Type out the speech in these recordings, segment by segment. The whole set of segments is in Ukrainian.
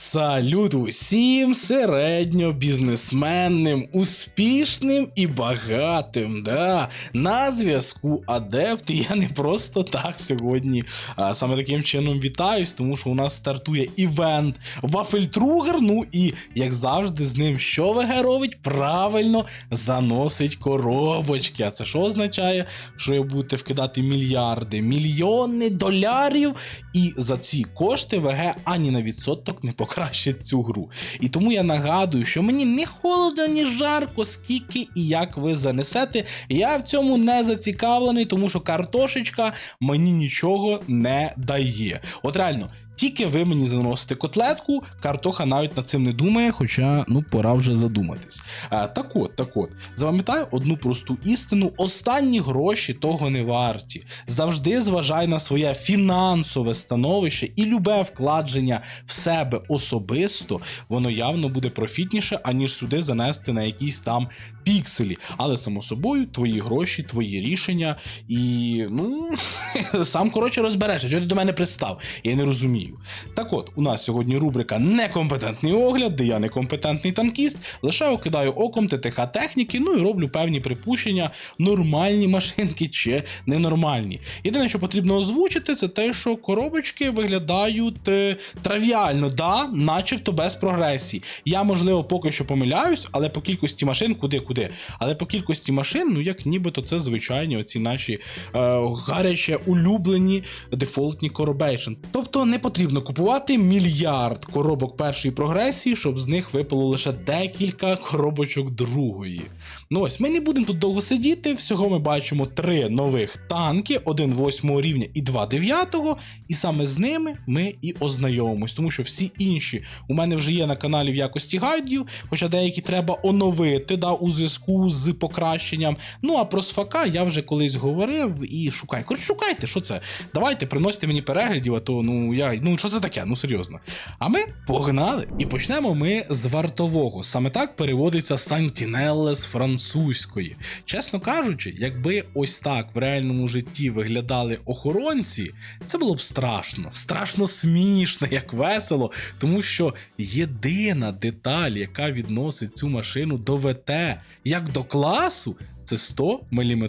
Салют усім середньобізнесменним, успішним і багатим. Да. На зв'язку Адепт. І я не просто так сьогодні а, саме таким чином вітаюсь, тому що у нас стартує івент Вафельтругер. Ну і як завжди, з ним що ВГ робить? Правильно заносить коробочки. А це що означає? Що ви будете вкидати мільярди, мільйони долярів, і за ці кошти ВГ ані на відсоток не покращить цю гру. І тому я нагадую, що мені не холодно, ні жарко, скільки і як ви занесете. Я в цьому не зацікавлений, тому що картошечка мені нічого не дає. От реально. Тільки ви мені заносите котлетку, картоха навіть над цим не думає, хоча ну пора вже задуматись. А, так от, так от, запам'ятаю одну просту істину: останні гроші того не варті. Завжди зважай на своє фінансове становище і любе вкладення в себе особисто, воно явно буде профітніше, аніж сюди занести на якісь там пікселі. Але само собою, твої гроші, твої рішення, і ну сам коротше розберешся, що ти до мене пристав. Я не розумію. Так от, у нас сьогодні рубрика Некомпетентний огляд, де я некомпетентний танкіст, лише окидаю оком ТТХ техніки, ну і роблю певні припущення, нормальні машинки чи ненормальні. Єдине, що потрібно озвучити, це те, що коробочки виглядають е, травіально, да, начебто без прогресії. Я, можливо, поки що помиляюсь, але по кількості машин, куди-куди. Але по кількості машин, ну як нібито це звичайні оці наші е, гаряче улюблені дефолтні коробейшн. Тобто не потрібно купувати мільярд коробок першої прогресії, щоб з них випало лише декілька коробочок другої. Ну ось ми не будемо тут довго сидіти. Всього ми бачимо три нових танки: один восьмого рівня і два дев'ятого. І саме з ними ми і ознайомимось, тому що всі інші у мене вже є на каналі в якості гайдів, хоча деякі треба оновити да, у зв'язку з покращенням. Ну а про сфака я вже колись говорив і шукаю. Коротше, шукайте, що це? Давайте приносите мені переглядів, а то ну я ну що це таке? Ну серйозно. А ми погнали і почнемо ми з вартового. Саме так переводиться Сантінелле з французької. Чесно кажучи, якби ось так в реальному житті виглядали охоронці, це було б страшно, страшно смішно, як весело, тому що єдина деталь, яка відносить цю машину до ВТ, як до класу. Це 100 мм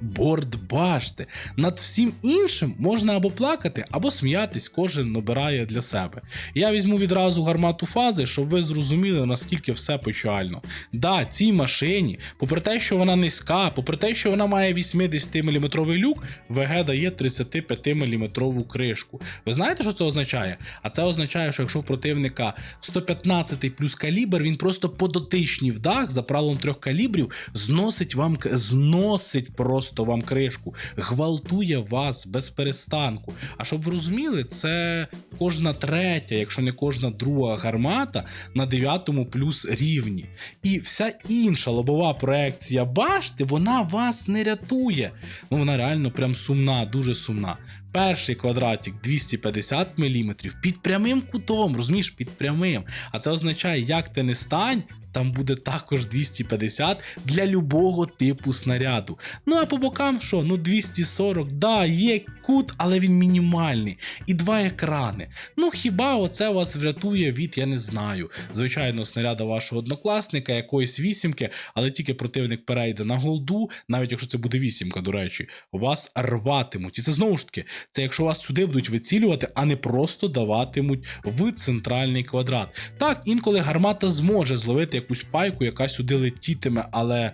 борт башти. Над всім іншим можна або плакати, або сміятись, кожен набирає для себе. Я візьму відразу гармату фази, щоб ви зрозуміли, наскільки все печально. Да, цій машині, попри те, що вона низька, попри те, що вона має 80 мм люк, ВГ дає 35 мм кришку. Ви знаєте, що це означає? А це означає, що якщо у противника 115 плюс калібр, він просто по дотичній в дах за правилом трьох калібрів зносить вам к- зносить просто вам кришку, гвалтує вас без перестанку. А щоб ви розуміли, це кожна третя, якщо не кожна друга гармата на 9 плюс рівні. І вся інша лобова проекція башти, вона вас не рятує. Ну вона реально прям сумна, дуже сумна. Перший квадратик 250 мм під прямим кутом, розумієш, під прямим. А це означає, як ти не стань, там буде також 250 для любого типу снаряду. Ну а по бокам що? Ну 240, да, є кут, але він мінімальний. І два екрани. Ну хіба оце вас врятує від, я не знаю, звичайно, снаряда вашого однокласника, якоїсь вісімки, але тільки противник перейде на голду, навіть якщо це буде вісімка, до речі, вас рватимуть. І це знову ж таки, це якщо вас сюди будуть вицілювати, а не просто даватимуть в центральний квадрат. Так, інколи гармата зможе зловити якусь пайку, яка сюди летітиме, але.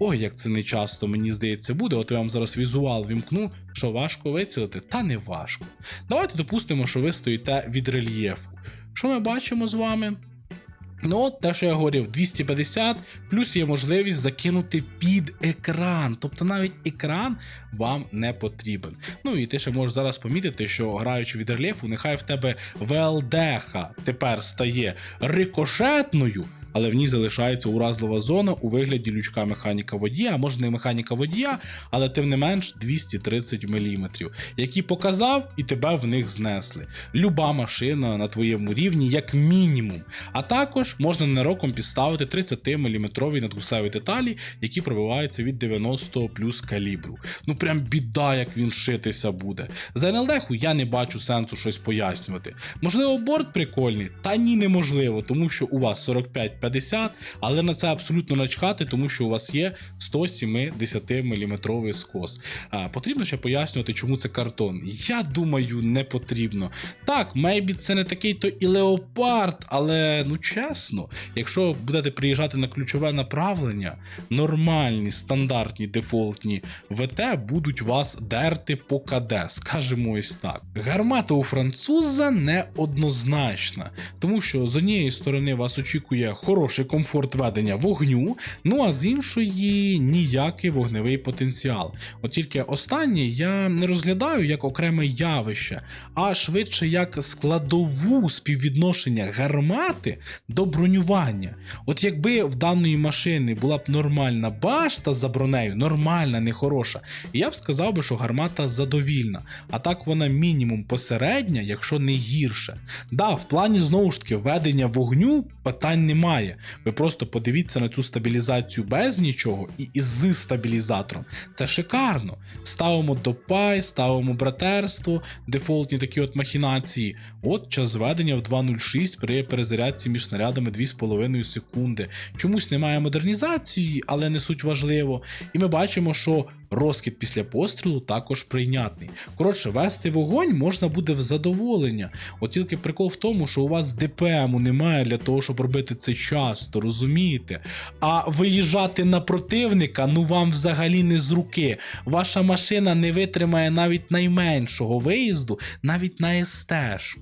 Ой, як це не часто, мені здається, буде. От я вам зараз візуал вімкну, що важко вицілити, та не важко. Давайте допустимо, що ви стоїте від рельєфу. Що ми бачимо з вами? Ну, от те, що я говорив, 250, плюс є можливість закинути під екран. Тобто навіть екран вам не потрібен. Ну і ти ще можеш зараз помітити, що граючи від рельєфу, нехай в тебе ВЛДХ тепер стає рикошетною. Але в ній залишається уразлива зона у вигляді лючка механіка водія, а може не механіка водія, але тим не менш 230 мм, які показав і тебе в них знесли. Люба машина на твоєму рівні, як мінімум. А також можна ненароком підставити 30-мм надгуслеві деталі, які пробиваються від 90 плюс калібру. Ну прям біда, як він шитися буде. За НЛДху я не бачу сенсу щось пояснювати. Можливо, борт прикольний, та ні, неможливо, тому що у вас 45-50, але на це абсолютно начхати, тому що у вас є 170 мм скос. А, потрібно ще пояснювати, чому це картон. Я думаю, не потрібно. Так, мейбі це не такий то і леопард, але ну чесно, якщо будете приїжджати на ключове направлення, нормальні, стандартні, дефолтні ВТ будуть вас дерти по КД, скажімо ось так. Гармата у француза неоднозначна, тому що з однієї сторони вас очікує хороший комфорт ведення вогню, ну а з іншої ніякий вогневий потенціал. От тільки останнє я не розглядаю як окреме явище, а швидше як складову співвідношення гармати до бронювання. От якби в даної машини була б нормальна башта за бронею, нормальна, не хороша, я б сказав би, що гармата задовільна. А так вона мінімум посередня, якщо не гірше. Да, в плані знову ж таки ведення вогню питань немає. Ви просто подивіться на цю стабілізацію без нічого і із стабілізатором. Це шикарно. Ставимо допай, ставимо братерство, дефолтні такі от махінації. От час ведення в 2.06 при перезарядці між снарядами 2,5 секунди. Чомусь немає модернізації, але не суть важливо. І ми бачимо, що розкид після пострілу також прийнятний. Коротше, вести вогонь можна буде в задоволення. От тільки прикол в тому, що у вас ДПМу немає для того, щоб робити це часто, розумієте? А виїжджати на противника, ну вам взагалі не з руки. Ваша машина не витримає навіть найменшого виїзду, навіть на СТ-шку.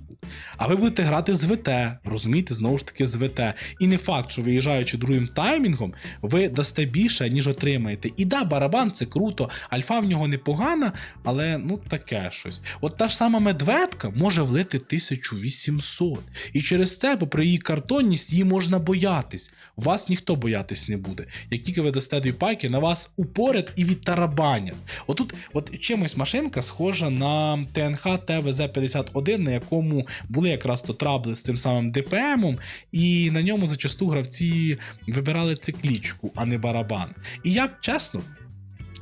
А ви будете грати з ВТ, розумієте, знову ж таки з ВТ. І не факт, що виїжджаючи другим таймінгом, ви дасте більше, ніж отримаєте. І да, барабан це круто, альфа в нього непогана, але ну таке щось. От та ж сама медведка може влити 1800. І через це, попри її картонність, її можна боятись. Вас ніхто боятись не буде. Як тільки ви дасте дві пайки, на вас упоряд і відтарабанять. Отут, от чимось машинка схожа на ТНХ ТВЗ-51, на якому були якраз то трабли з цим самим ДПМом, і на ньому зачасту гравці вибирали циклічку, а не барабан. І я б чесно.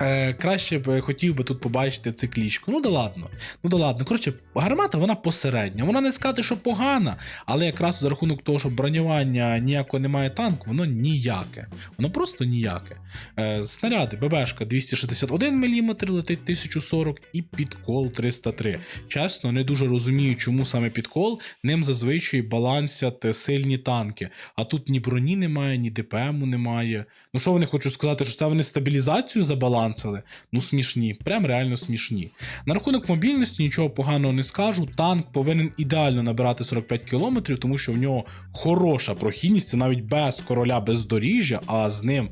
Е, краще б хотів би тут побачити циклічку. Ну да ладно. Ну да ладно. Коротше, гармата вона посередня. Вона не сказати, що погана, але якраз за рахунок того, що бронювання ніякого немає танку, воно ніяке. Воно просто ніяке. Е, снаряди ББшка 261 мм летить 1040 і підкол 303. Чесно, не дуже розумію, чому саме підкол. Ним зазвичай балансять сильні танки. А тут ні броні немає, ні ДПМу немає. Ну що вони хочуть сказати, що це вони стабілізацію забалансили? Ну смішні, прям реально смішні. На рахунок мобільності нічого поганого не скажу. Танк повинен ідеально набирати 45 км, тому що в нього хороша прохідність, це навіть без короля бездоріжжя, а з ним.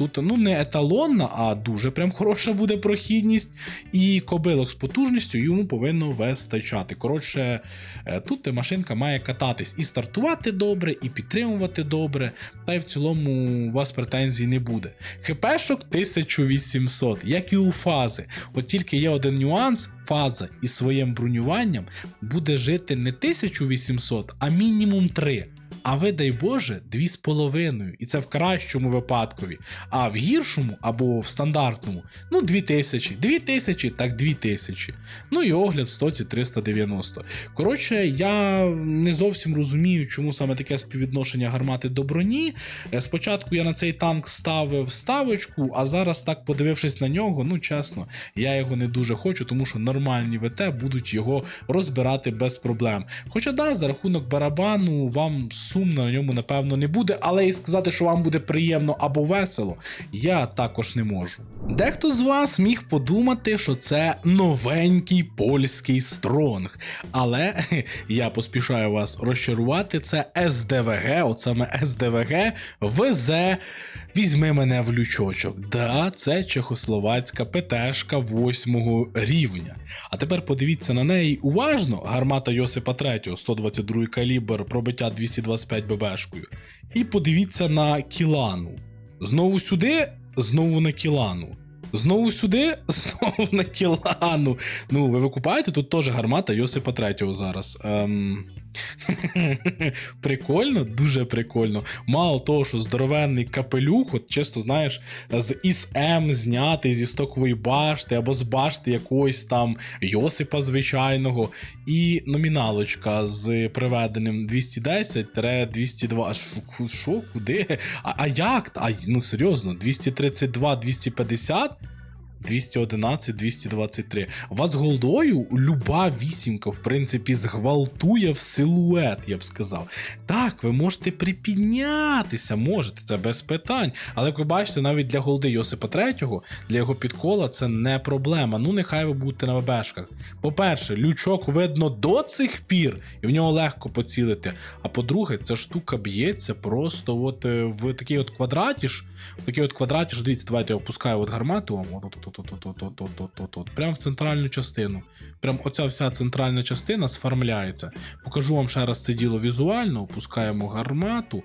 Тут ну не еталонна, а дуже прям хороша буде прохідність, і кобилок з потужністю йому повинно вистачати. Коротше, е, тут машинка має кататись і стартувати добре, і підтримувати добре, та й в цілому у вас претензій не буде. ХПшок 1800, як і у фази. От тільки є один нюанс: фаза із своїм бронюванням буде жити не 1800, а мінімум 3. А ви, дай Боже, 2,5. І це в кращому випадкові. А в гіршому або в стандартному, ну 2000. 2000, так 2000. Ну і огляд в стоці 390. Коротше, я не зовсім розумію, чому саме таке співвідношення гармати до броні. Е, Спочатку я на цей танк ставив ставочку, а зараз, так подивившись на нього, ну чесно, я його не дуже хочу, тому що нормальні ВТ будуть його розбирати без проблем. Хоча да, за рахунок барабану вам сумно на ньому, напевно, не буде, але і сказати, що вам буде приємно або весело, я також не можу. Дехто з вас міг подумати, що це новенький польський стронг. Але я поспішаю вас розчарувати, це СДВГ, от саме СДВГ везе. Візьми мене в лючочок. Да, це чехословацька ПТшка 8 рівня. А тепер подивіться на неї уважно. Гармата Йосипа 3, 122 калібр, пробиття 225 25 ББшкою. І подивіться на Кілану. Знову сюди, знову на Кілану. Знову сюди, знову на Кілану. Ну, ви викупаєте, тут теж гармата Йосипа Третього зараз. Ем... прикольно, дуже прикольно. Мало того, що здоровенний капелюх, от чисто знаєш, з ІСМ знятий зі стокової башти або з башти якогось там Йосипа звичайного, і номіналочка з приведеним 210-202. А що, куди? А, а як? А, ну серйозно, 232, 250. 211, 223. Вас голдою люба вісімка, в принципі, зґвалтує в силует, я б сказав. Так, ви можете припіднятися, можете, це без питань. Але як ви бачите, навіть для голди Йосипа Третього, для його підкола, це не проблема. Ну, нехай ви будете на ВБшках. По-перше, лючок видно до цих пір, і в нього легко поцілити. А по-друге, ця штука б'ється просто от е, в такий от квадраті ж. В такий от квадраті дивіться, давайте я опускаю от гармату вам. От, от, от, прям в центральну частину. Прям оця вся центральна частина сформляється. Покажу вам ще раз це діло візуально, опускаємо гармату.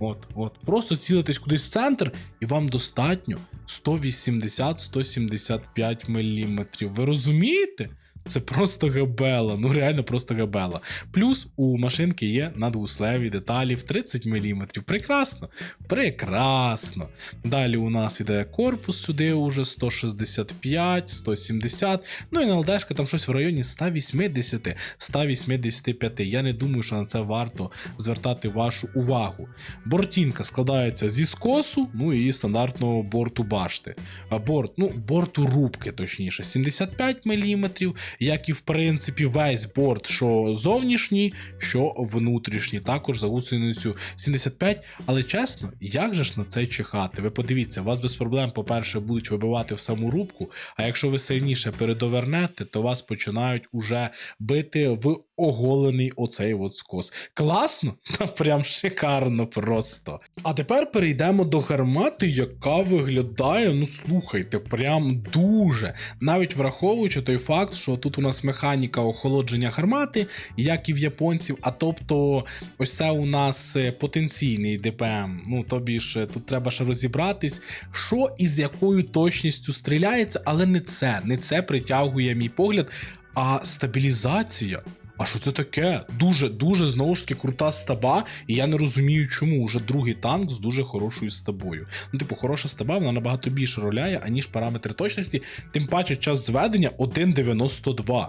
От, от, Просто цілитесь кудись в центр, і вам достатньо 180-175 мм. Ви розумієте? Це просто габела, ну реально просто габела. Плюс у машинки є надвуслеві деталі в 30 мм. Прекрасно, прекрасно. Далі у нас іде корпус сюди уже 165, 170. Ну і на ЛДшка там щось в районі 180, 185. Я не думаю, що на це варто звертати вашу увагу. Бортінка складається зі скосу, ну і стандартного борту башти. А борт, ну, борту рубки, точніше, 75 мм як і в принципі весь борт, що зовнішній, що внутрішній, також за гусеницю 75. Але чесно, як же ж на це чихати? Ви подивіться, вас без проблем, по-перше, будуть вибивати в саму рубку, а якщо ви сильніше передовернете, то вас починають уже бити в оголений оцей от скос. Класно? Та прям шикарно просто. А тепер перейдемо до гармати, яка виглядає, ну слухайте, прям дуже. Навіть враховуючи той факт, що тут у нас механіка охолодження гармати, як і в японців. А тобто, ось це у нас е, потенційний ДПМ. Ну тобі ж е, тут треба ще розібратись, що і з якою точністю стріляється, але не це. Не це притягує мій погляд, а стабілізація. А що це таке? Дуже дуже знову ж таки крута стаба, і я не розумію, чому вже другий танк з дуже хорошою стабою. Ну, типу, хороша стаба, вона набагато більше роляє, аніж параметри точності, тим паче час зведення 1.92.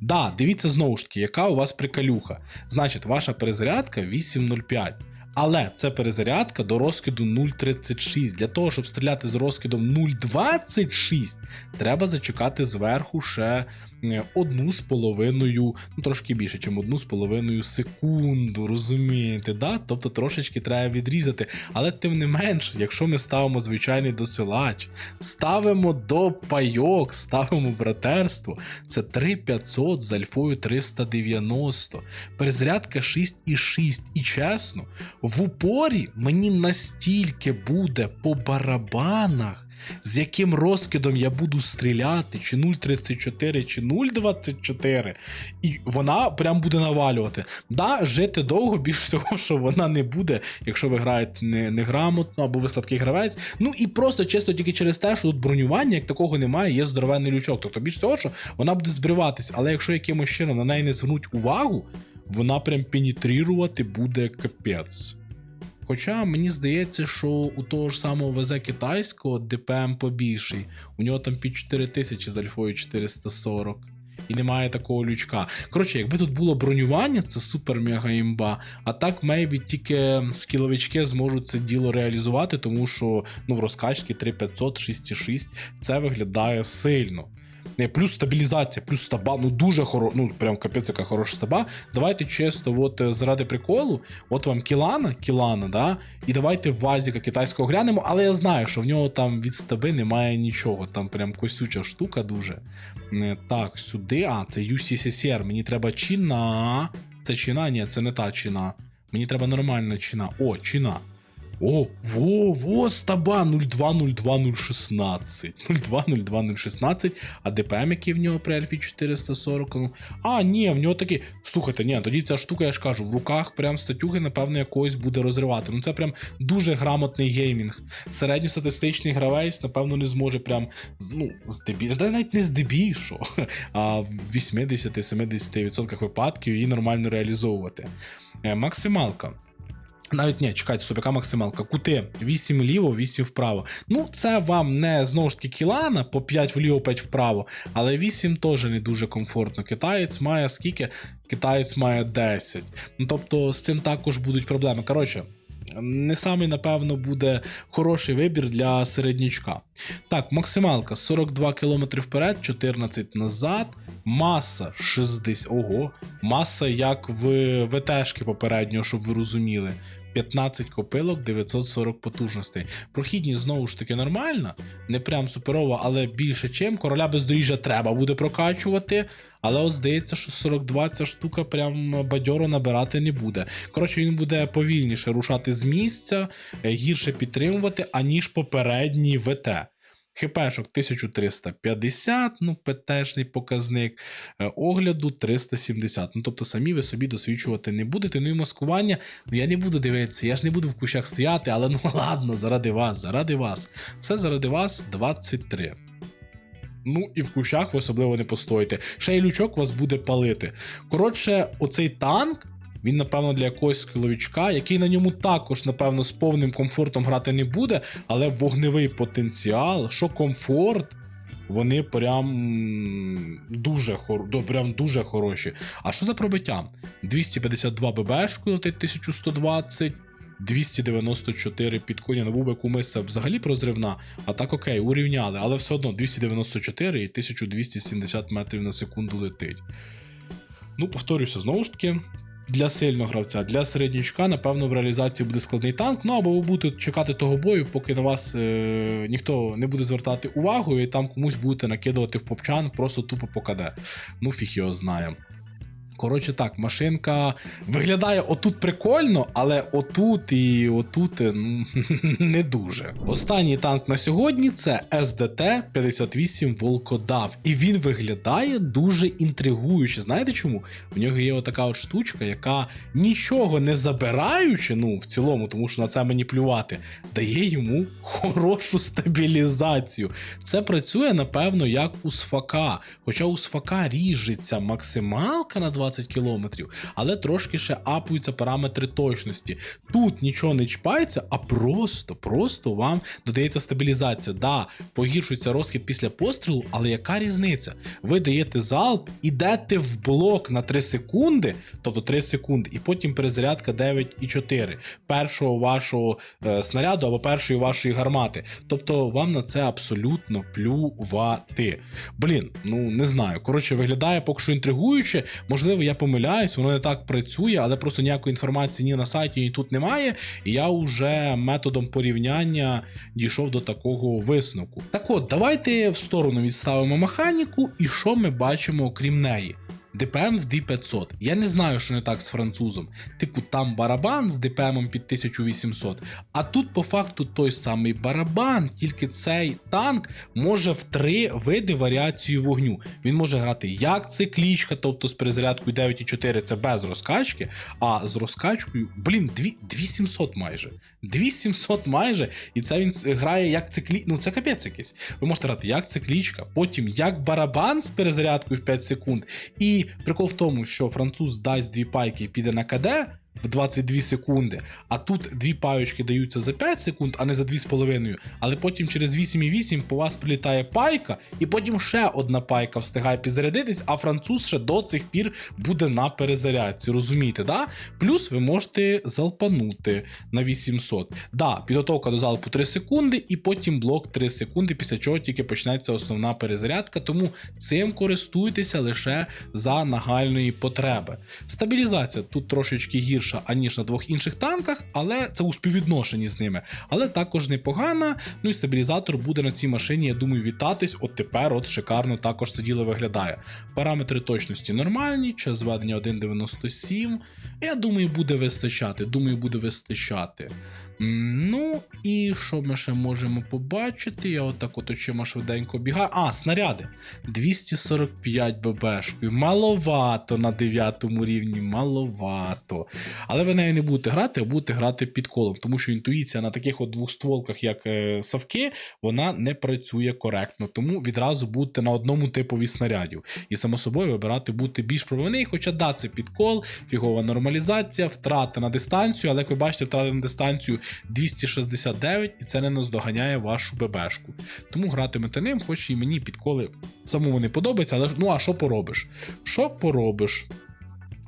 Да, дивіться знову ж таки, яка у вас прикалюха. Значить, ваша перезарядка 8.05. Але це перезарядка до розкиду 0.36. Для того, щоб стріляти з розкидом 0.26, треба зачекати зверху ще одну з половиною, ну трошки більше, ніж одну з половиною секунду. Розумієте, да? Тобто трошечки треба відрізати. Але тим не менш, якщо ми ставимо звичайний досилач, ставимо до пайок, ставимо братерство, це 3500 з альфою 390. Перезарядка 6,6. І чесно, в упорі мені настільки буде по барабанах, з яким розкидом я буду стріляти, чи 0,34, чи 0,24, і вона прям буде навалювати. Да, жити довго, більш всього, що вона не буде, якщо ви граєте не, неграмотно або ви слабкий гравець. Ну і просто чисто тільки через те, що тут бронювання, як такого немає, є здоровенний лючок. Тобто більш всього, що вона буде збриватись, але якщо якимось чином на неї не звернуть увагу, вона прям пенітрірувати буде капець. Хоча мені здається, що у того ж самого ВЗ китайського ДПМ побільший. У нього там під 4000 з альфою 440. І немає такого лючка. Коротше, якби тут було бронювання, це супер мега імба. А так, мейбі тільки скіловички зможуть це діло реалізувати, тому що ну, в розкачці 3500, 6,6 це виглядає сильно. Плюс стабілізація, плюс стаба, ну дуже хоро, ну прям капець, яка хороша стаба. Давайте чисто, от е, заради приколу, от вам Кілана, Кілана, да, і давайте Вазіка китайського глянемо, але я знаю, що в нього там від стаби немає нічого, там прям косюча штука дуже. Не, Так, сюди. А, це UCCSR, мені треба чина. Це чина? Ні, це не та чина. Мені треба нормальна чина. О, чина. О, во, во, стаба 020216. 020216, а ДПМ, який в нього при Альфі 440. Ну, а, ні, в нього такий. Слухайте, ні, тоді ця штука, я ж кажу, в руках прям статюги, напевно, якогось буде розривати. Ну це прям дуже грамотний геймінг. Середньостатистичний гравець, напевно, не зможе прям ну, здебільшого, та навіть не здебільшого, а в 80-70% випадків її нормально реалізовувати. Е, Максималка. Навіть ні, чекайте, стоп, яка максималка? Кути 8 вліво, 8 вправо. Ну, це вам не знову ж таки кілана, по 5 вліво, 5 вправо, але 8 теж не дуже комфортно. Китаєць має скільки? Китаєць має 10. Ну тобто з цим також будуть проблеми. Коротше, не самий, напевно, буде хороший вибір для середнячка. Так, максималка 42 км вперед, 14 назад. Маса 60. Ого, маса як в ВТшки попереднього, щоб ви розуміли. 15 копилок, 940 потужностей. Прохідність знову ж таки нормальна, не прям суперова, але більше чим. Короля бездоріжжя треба буде прокачувати. Але от здається, що 42 ця штука прям бадьоро набирати не буде. Коротше, він буде повільніше рушати з місця, е, гірше підтримувати, аніж попередній ВТ. ХПшок 1350, ну, ПТшний показник, е, огляду 370. Ну, тобто самі ви собі досвідчувати не будете. Ну і маскування, ну я не буду дивитися, я ж не буду в кущах стояти, але ну ладно, заради вас, заради вас. Все заради вас 23. Ну і в кущах ви особливо не постоїте. Ще й лючок вас буде палити. Коротше, оцей танк. Він, напевно, для якогось скіловичка, який на ньому також, напевно, з повним комфортом грати не буде, але вогневий потенціал, що комфорт, вони прям дуже, хор... прям дуже хороші. А що за пробиття? 252 ББшку летить 1120. 294 під коня на бубику мисця взагалі прозривна, а так окей, урівняли, але все одно 294 і 1270 метрів на секунду летить. Ну, повторюся, знову ж таки, для сильного гравця, для середнячка, напевно, в реалізації буде складний танк. Ну або ви будете чекати того бою, поки на вас е- ніхто не буде звертати увагу, і там комусь будете накидувати в попчан, просто тупо покаде. Ну, фіг його знає. Коротше так, машинка виглядає отут прикольно, але отут і отут е, ну, не дуже. Останній танк на сьогодні це СДТ-58 Волкодав. І він виглядає дуже інтригуюче. Знаєте чому? В нього є отака от штучка, яка нічого не забираючи, ну в цілому, тому що на це мені плювати, дає йому хорошу стабілізацію. Це працює, напевно, як у Сфака. Хоча у Сфака ріжеться максималка на 20 км, але трошки ще апуються параметри точності. Тут нічого не чіпається, а просто, просто вам додається стабілізація. Да, погіршується розхід після пострілу, але яка різниця? Ви даєте залп, ідете в блок на 3 секунди, тобто 3 секунди, і потім перезарядка 9,4 першого вашого е, снаряду або першої вашої гармати. Тобто вам на це абсолютно плювати. Блін, ну не знаю. Коротше, виглядає поки що інтригуюче. Можливо, я помиляюсь, воно не так працює, але просто ніякої інформації ні на сайті, ні тут немає. І я вже методом порівняння дійшов до такого висновку. Так от, давайте в сторону відставимо механіку, і що ми бачимо окрім неї. ДПМ в 2500. Я не знаю, що не так з французом. Типу, там барабан з ДПМом під 1800. А тут по факту той самий барабан, тільки цей танк може в три види варіації вогню. Він може грати як циклічка, тобто з перезарядкою 9,4 це без розкачки, а з розкачкою, блін, 2700 майже. 2700 майже, і це він грає як циклі... Ну це капець якийсь. Ви можете грати як циклічка, потім як барабан з перезарядкою в 5 секунд. І прикол в тому, що француз дасть дві пайки і піде на КД. В 22 секунди, а тут дві паючки даються за 5 секунд, а не за 2,5. Але потім через 8,8 по вас прилітає пайка, і потім ще одна пайка встигає підзарядитись, а француз ще до цих пір буде на перезарядці. Розумієте, да? Плюс ви можете залпанути на 800. Да, підготовка до залпу 3 секунди, і потім блок 3 секунди, після чого тільки почнеться основна перезарядка. Тому цим користуйтеся лише за нагальної потреби. Стабілізація тут трошечки гірше гірша, аніж на двох інших танках, але це у співвідношенні з ними. Але також непогана. Ну і стабілізатор буде на цій машині, я думаю, вітатись. От тепер от шикарно також це діло виглядає. Параметри точності нормальні, час зведення 1.97. Я думаю, буде вистачати. Думаю, буде вистачати. Ну і що ми ще можемо побачити? Я отак от очима швиденько бігаю. А, снаряди. 245 ББшкою. Маловато на 9 рівні, маловато. Але ви нею не будете грати, а будете грати під колом, тому що інтуїція на таких от двохстволках, як е, Савки, вона не працює коректно. Тому відразу будете на одному типові снарядів. І само собою вибирати будете більш правильний, хоча да, це підкол, фігова нормалізація, втрата на дистанцію, але як ви бачите, втрата на дистанцію 269, і це не наздоганяє вашу ББшку. Тому гратимете ним, хоч і мені підколи самому не подобається, але ну а що поробиш? Що поробиш?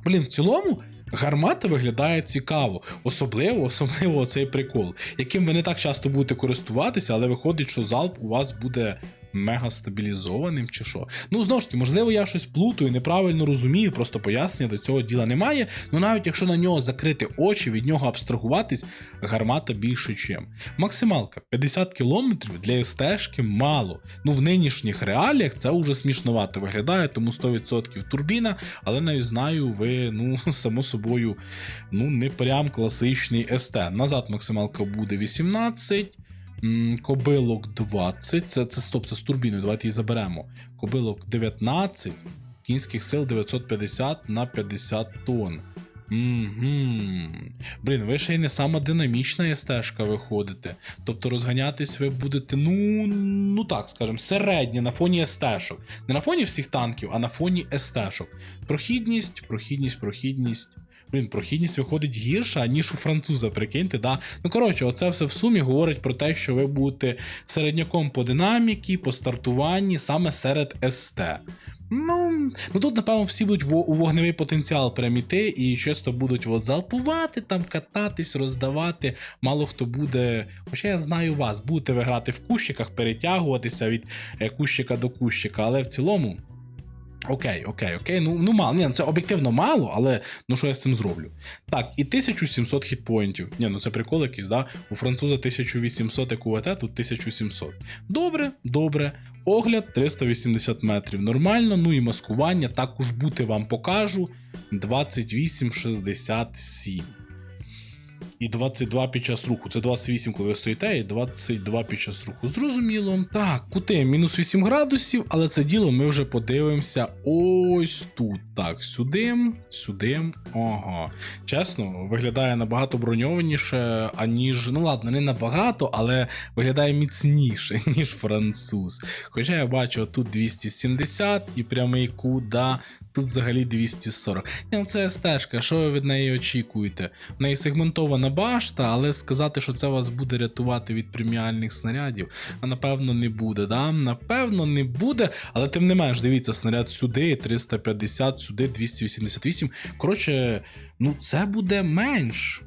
Блін, в цілому. Гармата виглядає цікаво, особливо, особливо цей прикол, яким ви не так часто будете користуватися, але виходить, що залп у вас буде мега стабілізованим чи що. Ну, знову ж таки, можливо, я щось плутаю, неправильно розумію, просто пояснення до цього діла немає. Ну навіть якщо на нього закрити очі, від нього абстрагуватись, гармата більше чим. Максималка 50 км для СТшки мало. Ну в нинішніх реаліях це вже смішновато виглядає, тому 100% турбіна, але не знаю, ви, ну, само собою, ну, не прям класичний СТ. Назад максималка буде 18. Кобилок 20. Це, це стоп, це з турбіною. Давайте її заберемо. Кобилок 19, кінських сил 950 на 50 тонн. Угу. Блін, ви ще й не сама динамічна СТшка виходите. Тобто розганятись ви будете, ну, ну так скажемо, середньо на фоні СТшок. Не на фоні всіх танків, а на фоні СТшок. Прохідність, прохідність, прохідність. Блін, прохідність виходить гірша, ніж у француза, прикиньте, да? Ну коротше, оце все в сумі говорить про те, що ви будете середняком по динаміки, по стартуванні, саме серед СТ. Ну, ну тут, напевно, всі будуть у вогневий потенціал прям іти і часто будуть от залпувати, там кататись, роздавати. Мало хто буде. Хоча я знаю вас, будете ви грати в кущиках, перетягуватися від е, кущика до кущика, але в цілому. Окей, окей, окей. Ну, ну мало. Ні, ну це об'єктивно мало, але ну що я з цим зроблю? Так, і 1700 хітпоінтів. Ні, ну це прикол якийсь, да? У француза 1800 як у ВТ, тут 1700. Добре, добре. Огляд 380 метрів. Нормально, ну і маскування також бути вам покажу. 28,67. І 22 під час руху. Це 28, коли ви стоїте, і 22 під час руху. Зрозуміло. Так, кути мінус 8 градусів, але це діло ми вже подивимося ось тут. Так, сюди, сюди. Ага. Чесно, виглядає набагато броньованіше, аніж. Ну ладно, не набагато, але виглядає міцніше, ніж француз. Хоча я бачу, тут 270 і прямий кут, да, тут взагалі 240. Ні, ну це стежка, що ви від неї очікуєте? В неї сегментована башта, але сказати, що це вас буде рятувати від преміальних снарядів, а напевно не буде. Да? Напевно, не буде, але тим не менш, дивіться, снаряд сюди, 350, сюди 288. Коротше, ну це буде менш.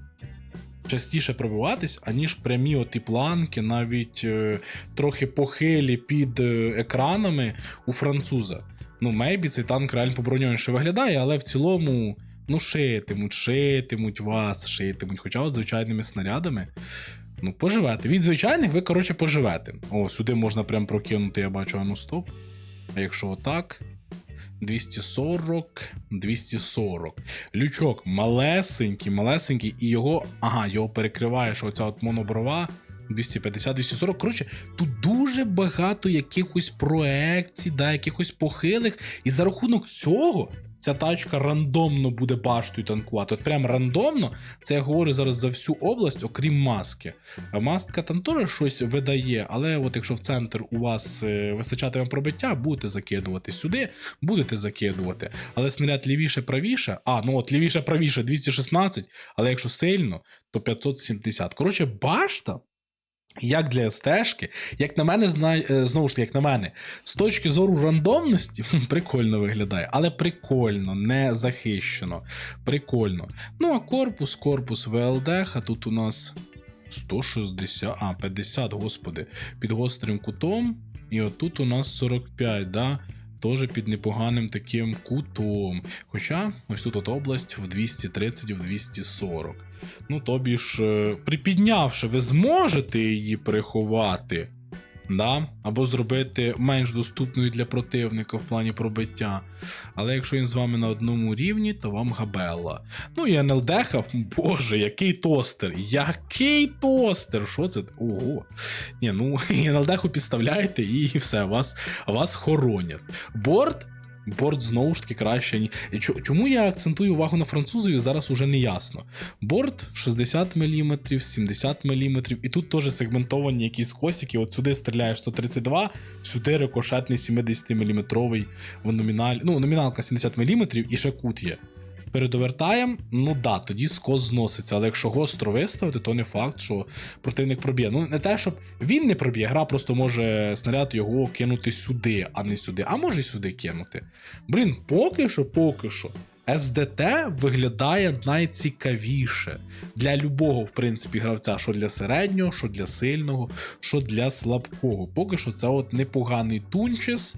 Частіше пробиватись, аніж прямі оті планки, навіть е, трохи похилі під е, екранами у француза. Ну, мейбі цей танк реально поброньованіше виглядає, але в цілому, ну, шитимуть, шитимуть вас, шитимуть. Хоча от звичайними снарядами. Ну, поживете. Від звичайних ви, коротше, поживете. О, сюди можна прям прокинути, я бачу, а ну стоп. А якщо отак. 240, 240. Лючок малесенький, малесенький, і його. Ага, його перекриває, що оця от моноброва. 250, 240. Коротше, тут дуже багато якихось проекцій, да, якихось похилих. І за рахунок цього ця тачка рандомно буде баштою танкувати. От прям рандомно. Це я говорю зараз за всю область, окрім маски. А Маска там теж щось видає, але от якщо в центр у вас е, вистачатиме пробиття, будете закидувати сюди, будете закидувати. Але снаряд лівіше, правіше. А, ну от лівіше, правіше 216, але якщо сильно, то 570. Коротше, башта. Як для СТшки, як на мене, е, знову ж таки, як на мене, з точки зору рандомності, прикольно виглядає, але прикольно, не захищено. Прикольно. Ну, а корпус, корпус ВЛД, а тут у нас 160, а, 50, господи, під гострим кутом. І отут у нас 45, да? Теж під непоганим таким кутом. Хоча ось тут от область в 230, в 240. Ну, тобі ж, е, припіднявши, ви зможете її приховати. Да? Або зробити менш доступною для противника в плані пробиття. Але якщо він з вами на одному рівні, то вам габелла. Ну і НЛДХ, боже, який тостер! Який тостер! Що це? Ого. Ні, ну НЛДХу підставляєте і все, вас, вас хоронять. Борт. Борт знову ж таки краще. Чому я акцентую увагу на французові, зараз уже не ясно. Борт 60 мм, 70 мм, і тут теж сегментовані якісь косики. От сюди стріляєш 132, сюди рикошетний 70 мм в номіналі. Ну, номіналка 70 мм і ще кут є. Передовертаєм, ну да, тоді скос зноситься, але якщо гостро виставити, то не факт, що противник проб'є. Ну, не те, щоб він не проб'є, гра просто може снаряд його кинути сюди, а не сюди, а може й сюди кинути. Блін, поки що, поки що. СДТ виглядає найцікавіше для любого, в принципі, гравця, що для середнього, що для сильного, що для слабкого. Поки що це от непоганий тунчес,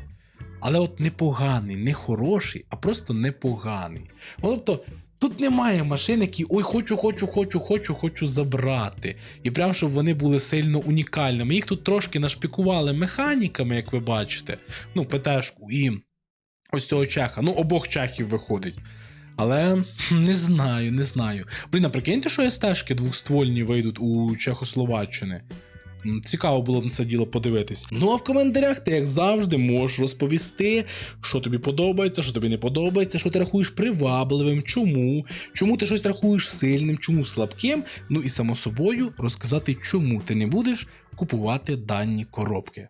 але от непоганий, не хороший, а просто непоганий. Ну, Тобто. Тут немає машин, які ой, хочу, хочу, хочу, хочу, хочу забрати. І прям щоб вони були сильно унікальними. Їх тут трошки нашпікували механіками, як ви бачите. Ну, ПТшку і ось цього чеха. Ну, обох чехів виходить. Але не знаю, не знаю. Блін, а прикиньте, що СТшки двохствольні вийдуть у Чехословаччини. Цікаво було б на це діло подивитись. Ну а в коментарях ти, як завжди, можеш розповісти, що тобі подобається, що тобі не подобається, що ти рахуєш привабливим, чому, чому ти щось рахуєш сильним, чому слабким. Ну і само собою розказати, чому ти не будеш купувати дані коробки.